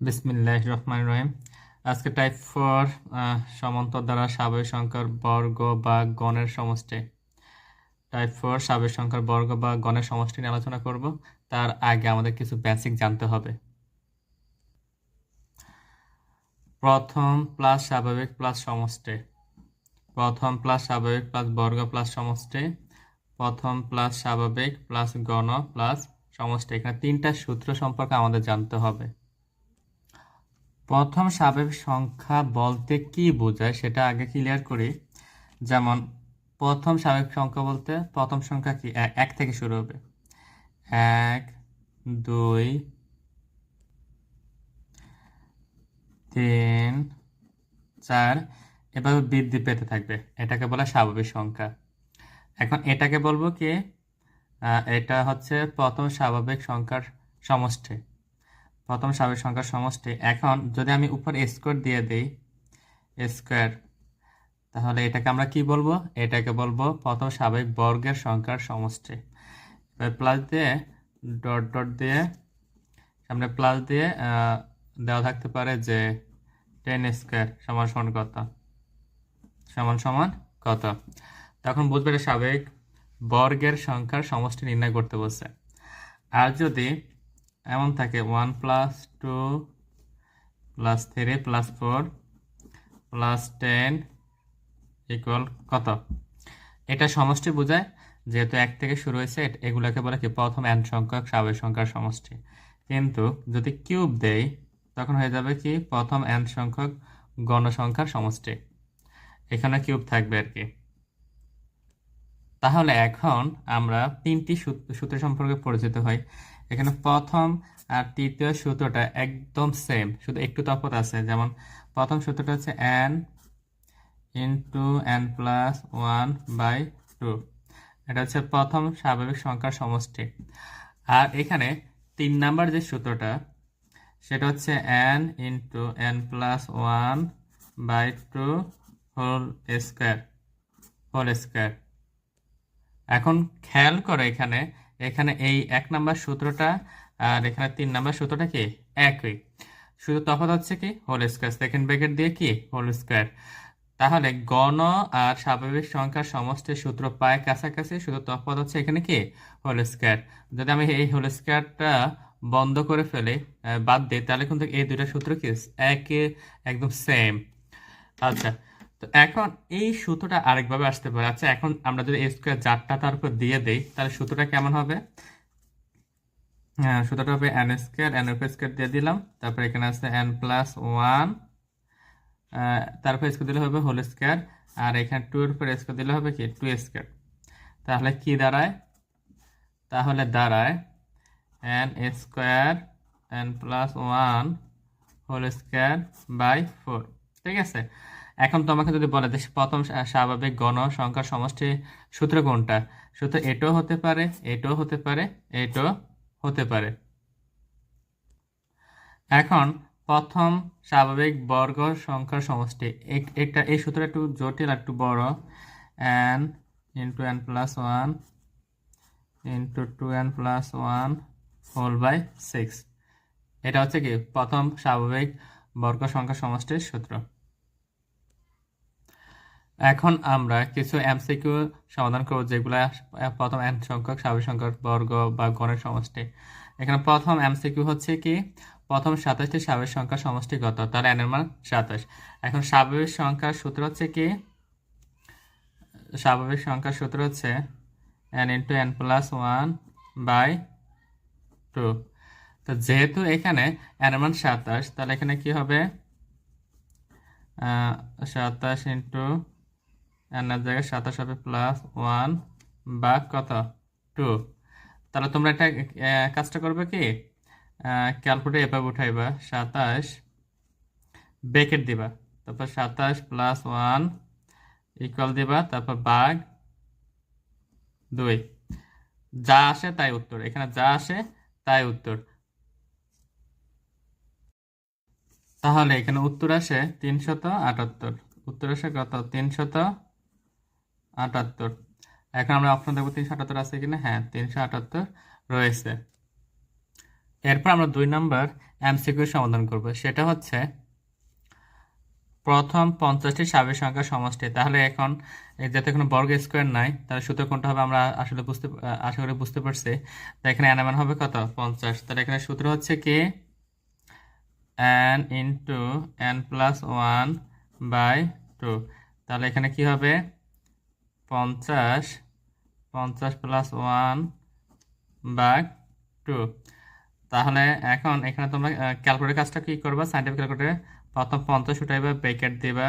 বিসমিল্লাহ রহমান রহিম। আজকে type four সমান্তর দ্বারা স্বাভাবিক সংখ্যার বর্গ বা গণের সমষ্টি। টাইপ ফোর স্বাভাবিক সংখ্যার বর্গ বা গণের সমষ্টি নিয়ে আলোচনা করব। তার আগে আমাদের কিছু বেসিক জানতে হবে। প্রথম প্লাস স্বাভাবিক প্লাস সমষ্টি। প্রথম প্লাস স্বাভাবিক প্লাস বর্গ প্লাস সমষ্টি। প্রথম প্লাস স্বাভাবিক প্লাস গণ প্লাস সমষ্টি। এখানে তিনটা সূত্র সম্পর্কে আমাদের জানতে হবে। প্রথম স্বাভাবিক সংখ্যা বলতে কি বোঝায় সেটা আগে ক্লিয়ার করি। যেমন, প্রথম স্বাভাবিক সংখ্যা বলতে প্রথম সংখ্যা কি? এক থেকে শুরু হবে। এক, দুই, তিন, চার, এভাবে বৃদ্ধি পেতে থাকবে। এটাকে বলা স্বাভাবিক সংখ্যা। এখন এটাকে বলব কি? এটা হচ্ছে প্রথম স্বাভাবিক সংখ্যার সমষ্টি। প্রথম স্বাভাবিক সংখ্যার সমষ্টি। এখন যদি আমি উপর স্কোয়ার দিয়ে দিই স্কোয়ার তাহলে এটাকে আমরা কি বলব? এটাকে বলব প্রথম স্বাভাবিক বর্গের সংখ্যার সমষ্টি। এবার প্লাস দিয়ে ডট ডট দিয়ে, সামনে প্লাস দিয়ে দেওয়া থাকতে পারে যে টেন স্কোয়ার সমান সমান কত? সমান সমান কত? তখন বুঝবে এটা স্বাভাবিক বর্গের সংখ্যার সমষ্টি নির্ণয় করতে বলছে। আর যদি এমন থাকে one plus two plus three plus four plus ten equal কত? এটা সমষ্টি বোঝায়, যেহেতু এক থেকে শুরু হয়েছে এগুলোকে বলে কি? প্রথম এন সংখ্যক স্বাভাবিক সংখ্যার সমষ্টি। কিন্তু যদি কিউব দেই, তখন হয়ে যাবে কি? প্রথম এন সংখ্যক গণসংখ্যার সমষ্টি। এখানে কিউব থাকবে আর কি। তাহলে এখন আমরা তিনটি সূত- সূত্র সম্পর্কে পরিচিত হই। এখানে প্রথম আর তৃতীয় সূত্রটা একদম সেম শুধু একটু তফাৎ আছে। যেমন প্রথম সূত্রটা হচ্ছে N into N plus one by two এটা হচ্ছে প্রথম স্বাভাবিক সংখ্যার সমষ্টি। আর এখানে তিন নাম্বার যে সূত্রটা, সেটা হচ্ছে N into N plus one by two whole square whole square এখন খেয়াল করে এখানে এখানে এই এক নাম্বার সূত্রটা আর এখানে তিন নাম্বার সূত্রটা কি? একই। শুধু তফাৎ হচ্ছে কি? হোল স্কোয়ার সেকেন্ড ব্র্যাকেট দিয়ে কি? হোল স্কোয়ার তাহলে গণ আর স্বাভাবিক সংখ্যার সমষ্টির সূত্র পায় কাছাকাছি, শুধু তফাৎ হচ্ছে এখানে কি? হোল স্কোয়ার যদি আমি এই হোল স্কোয়ারটা বন্ধ করে ফেলে বাদ দিই, তাহলে কিন্তু এই দুইটা সূত্র কি? একে একদম সেম আচ্ছা তো এখন এই সূত্রটা আরেকভাবে আসতে পারে। আচ্ছা এখন আমরা যদি স্কোয়ার চারটা তার উপর দিয়ে দেই, তাহলে সূত্রটা কেমন হবে? হ্যাঁ হবে এন স্কোয়ার এন উপর স্কোয়ার দিয়ে দিলাম। তারপর এখানে আছে এন প্লাস ওয়ান তারপর স্কোয়ার দিলে হবে হোল স্কোয়ার আর এখানে টু এর উপর স্কোয়ার দিলে হবে কি? টু স্কোয়ার তাহলে কি দাঁড়ায়? তাহলে দাঁড়ায় N square N plus one whole square by four ঠিক আছে? এখন তোমাকে যদি বলে প্রথম স্বাভাবিক গণ সংখ্যার সমষ্টি সূত্র কোনটা? সূত্র এটাও হতে পারে এটাও হতে পারে এটাও হতে পারে। এখন প্রথম স্বাভাবিক বর্গ সংখ্যার সমষ্টি। এক- একটা এই সূত্র একটু জটিল, একটু বড়। N into N plus one into two N plus one whole by six এটা হচ্ছে কি? প্রথম স্বাভাবিক বর্গ সংখ্যা সমষ্টির সূত্র। এখন আমরা কিছু এমসিকিউ সমাধান করব, যেগুলো প্রথম এন সংখ্যক স্বাভাবিক সংখ্যক, বর্গ বা গণের সমষ্টি। এখানে প্রথম এমসিকিউ হচ্ছে কি? প্রথম সাতাশটি স্বাভাবিক সংখ্যার সমষ্টি কত তার এন এর মান সাতাশ। এখন স্বাভাবিক সংখ্যার সূত্র হচ্ছে কি? স্বাভাবিক সংখ্যার সূত্র হচ্ছে N into N plus one by two তো যেহেতু এখানে এন এর মান সাতাশ, তাহলে এখানে কি হবে? সাতাশ ইন্টু এর জায়গায় সাতাশ হবে প্লাস ওয়ান বা কত? টু তাহলে তোমরা একটা কাজটা করবে কি? ক্যালকুলেটর এভাবে উঠাইবা, সাতাশ ব্রেকেট দিবা। তারপর সাতাশ প্লাস ওয়ান ইকুয়াল দিবা, তারপর বাঘ দুই। যা আসে তাই উত্তর। এখানে যা আসে তাই উত্তর। তাহলে এখানে উত্তর আসে তিনশত আটাত্তর। উত্তর আসে কত? তিনশত আটাত্তর। এখন আমরা অপশন দেখব তিনশো আটাত্তর আছে কিনা? হ্যাঁ তিনশো আটাত্তর রয়েছে। এরপর আমরা দুই নাম্বার এমসিকিউ সমাধান করব। সেটা হচ্ছে প্রথম পঞ্চাশটি স্বাভাবিক সংখ্যা সমষ্টি। তাহলে এখন যাতে কোনো বর্গ স্কোয়ার নাই, তাহলে সূত্র কোনটা হবে আমরা আসলে বুঝতে, আশা করি বুঝতে পারছি। তো এখানে এন মান হবে কত? পঞ্চাশ। তাহলে এখানে সূত্র হচ্ছে কি? N into N plus one by two তাহলে এখানে কি হবে? পঞ্চাশ পঞ্চাশ প্লাস ওয়ান বাই টু তাহলে এখন এখানে তোমরা ক্যালকুলেটর কাজটা কি করবা? সাইন্টিফিক ক্যালকুলেটরে প্রথম পঞ্চাশ উঠাইবা ব্রেকেট দিবা।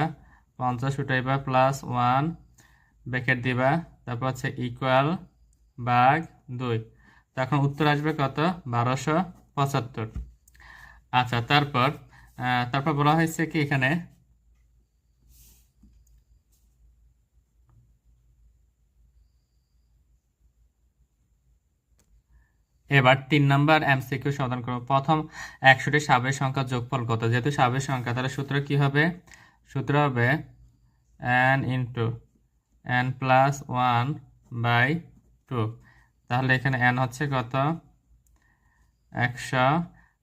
পঞ্চাশ উঠাইবা প্লাস ওয়ান ব্রেকেট দিবা। তারপর হচ্ছে ইকুয়াল বাঘ দুই। তখন উত্তর আসবে কত? বারোশো পঁচাত্তর। আচ্ছা তারপর তারপর বলা হয়েছে কি এখানে? এবার তিন নাম্বার এমসিকিউ সমাধান করব। প্রথম একশোটি স্বাভাবিক সংখ্যা যোগফল কত? যেহেতু স্বাভাবিক সংখ্যা, তাহলে সূত্র কি হবে? সূত্র হবে N into N plus one by two তাহলে এখানে এন হচ্ছে কত? একশো।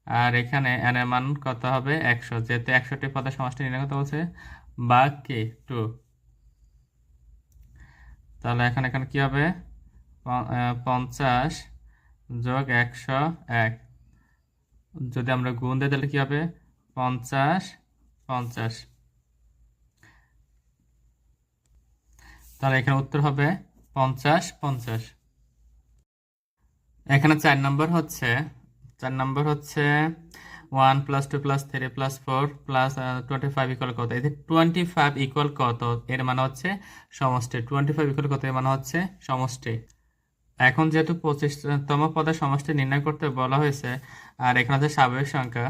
আর এখানে এন এর মান কত হবে? একশো। যেহেতু একশোটি পদের সমষ্টি নির্ণয় করতে বলছে বা কি টু তাহলে এখন, এখানে কি হবে? পঞ্চাশ যোগ একশো এক। যদি আমরা গুণ দিই, তাহলে কি হবে? পঞ্চাশ পঞ্চাশ। তাহলে এখানে উত্তর হবে পঞ্চাশ পঞ্চাশ। এখানে চার নম্বর হচ্ছে, চার নম্বর হচ্ছে one plus two plus three plus four plus twenty five equal কত? এই টোয়েন্টি ফাইভ ইকুয়াল কত? এর মানে হচ্ছে সমষ্টি। টোয়েন্টি ফাইভ ইকুয়াল কত? এর মানে হচ্ছে সমষ্টি। এখন যেহেতু পঁচিশতম পদের সমষ্টি নির্ণয় করতে বলা হয়েছে, আর এখানে হচ্ছে স্বাভাবিক সংখ্যা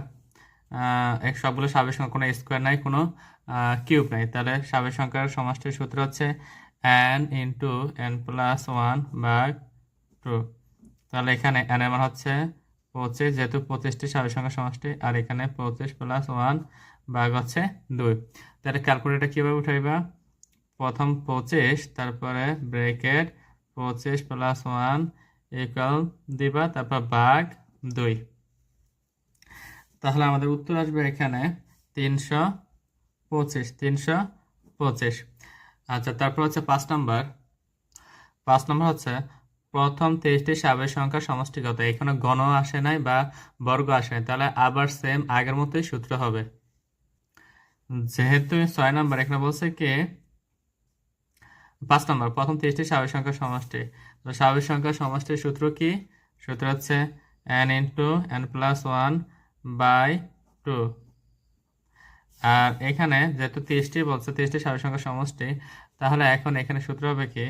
সবগুলো স্বাভাবিক সংখ্যা, কোনো স্কোয়ার নাই, কোনো কিউব নাই। তাহলে স্বাভাবিক সংখ্যার সমষ্টির সূত্র হচ্ছে N into N plus one by two তাহলে এখানে এন এর মান হচ্ছে পঁচিশ, যেহেতু পঁচিশটি স্বাভাবিক সংখ্যার সমষ্টি, আর এখানে পঁচিশ প্লাস ওয়ান ভাগ হচ্ছে দুই। তাহলে ক্যালকুলেটর কীভাবে উঠাইবা? প্রথম পঁচিশ, তারপরে ব্রেকেট পঁচিশ প্লাস ওয়ান ইকুয়াল দিবা তারপর ভাগ দুই। তাহলে আমাদের উত্তর আসবে এখানে তিনশো পঁচিশ তিনশো পঁচিশ। আচ্ছা তারপর হচ্ছে পাঁচ নাম্বার পাঁচ নম্বর হচ্ছে প্রথম তেইশটি স্বাভাবিক সংখ্যা সমষ্টিগত। এখানে গণ আসে নাই বা বর্গ আসে নাই। তাহলে আবার সেম আগের মতোই সূত্র হবে। যেহেতু ছয় নম্বর এখানে বলছে কি পাঁচ নম্বর, প্রথম তেইশটি স্বাভাবিক সংখ্যার সমষ্টি। তো স্বাভাবিক সংখ্যা সমষ্টির সূত্র কি? সূত্র হচ্ছে N into N plus one by two আর এখানে যেহেতু তেইশটি বলছে তেইশটি স্বাভাবিক সংখ্যার সমষ্টি, তাহলে এখন এখানে সূত্র হবে কি?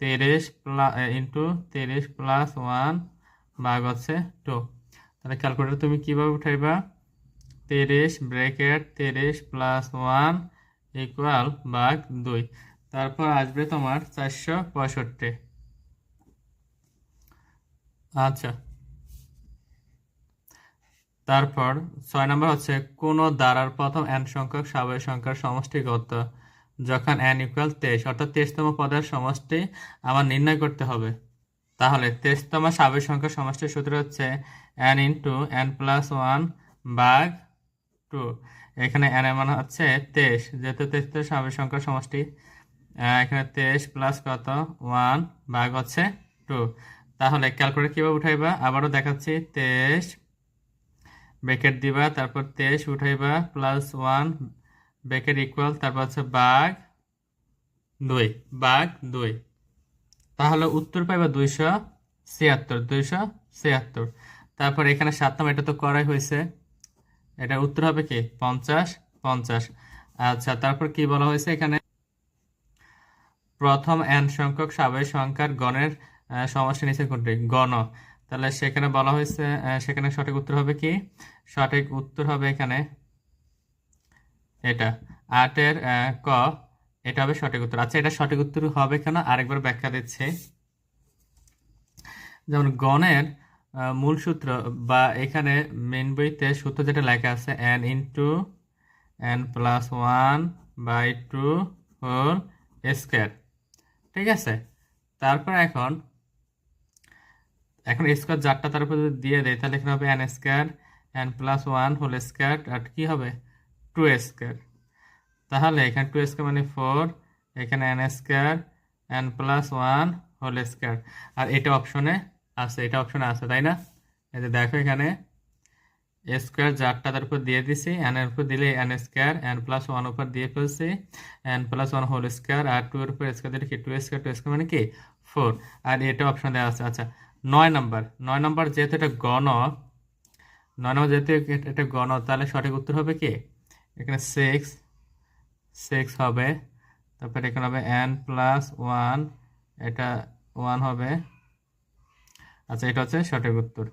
তিরিশ প্লাস ইন্টু তিরিশ প্লাস ওয়ান ভাগ হচ্ছে টু তাহলে ক্যালকুলেটর তুমি কীভাবে উঠাইবা? তিরিশ ব্রেকেট তিরিশ প্লাস ওয়ান ইকুয়াল ভাগ দুই। তারপর আসবে তোমার চারশো পঁয়ষট্টি। আচ্ছা। তারপর ছয় নম্বর হচ্ছে, কোন দ্বারার প্রথম এন সংখ্যক স্বাভাবিক সংখ্যার সমষ্টি কত? যখন এন ইকুয়াল তেইশ, অর্থাৎ তেইশতম পদের সমষ্টি আমার নির্ণয় করতে হবে। তাহলে তেইশতম স্বাভাবিক সংখ্যার সমষ্টির সূত্র হচ্ছে N into N plus one by two এখানে এন এর মান হচ্ছে তেইশ, যেহেতু তেইশতম স্বাভাবিক সংখ্যার সমষ্টি এখানে তেইশ প্লাস কত? ওয়ান ভাগ হচ্ছে টু। তাহলে ক্যালকুলেটর কীভাবে উঠাইবা? আবারও দেখাচ্ছি, তেইশ ব্রেকেট দিবা, তারপর তেইশ উঠাইবা প্লাস ওয়ান ব্রেকেট ইকুয়াল তারপর হচ্ছে বাঘ দুই বাঘ দুই। তাহলে উত্তর পাইবা দুইশো ছিয়াত্তর দুইশো ছিয়াত্তর। তারপর এখানে সাত নম্বর, এটা তো করাই হয়েছে। এটা উত্তর হবে কি? পঞ্চাশ পঞ্চাশ। আচ্ছা তারপর কি বলা হয়েছে এখানে? প্রথম এন সংখ্যক স্বাভাবিক সংখ্যার গণের সমস্যা নিচে কোনটি? গণ। তাহলে সেখানে বলা হয়েছে সেখানে সঠিক উত্তর হবে কি? সঠিক উত্তর হবে এখানে এটা। আটের ক, এটা হবে সঠিক উত্তর। আচ্ছা এটা সঠিক উত্তর হবে কেন? আরেকবার ব্যাখ্যা দিচ্ছে। যেমন গণের মূল সূত্র বা এখানে মেন বইতে সূত্র যেটা লেখা আছে N into N plus one by two whole square ঠিক আছে? তারপর এখন এখন স্কোয়ার যারটা তার উপর দিয়ে দেয় তাহলে এখানে হবে N square N plus one whole square আর কি হবে? টু স্কোয়ার তাহলে এখানে টু স্কোয়ার মানে ফোর এখানে N square N plus one whole square আর এটা অপশনে আছে, এটা অপশনে আছে, তাই না? এই যে দেখো এখানে এ স্কোয়ার যারটা তার উপর দিয়ে দিছি এন এর উপর দিলে N square N plus one উপর দিয়ে ফেলছি N plus one whole square আর টু এর উপর স্কোয়ার দিলে কি টু স্কোয়ার টু স্কোয়ার মানে কি? ফোর আর এটা অপশন দেওয়া আছে আচ্ছা নয় নাম্বার নয় নাম্বার যেহেতু এটা গণ, নয় নম্বর যেহেতু এটা- গণ, তাহলে সঠিক উত্তর হবে কি? এখানে সিক্স সিক্স হবে, তারপরে এখানে হবে এন প্লাস ওয়ান এটা ওয়ান হবে আচ্ছা এটা হচ্ছে সঠিক উত্তর।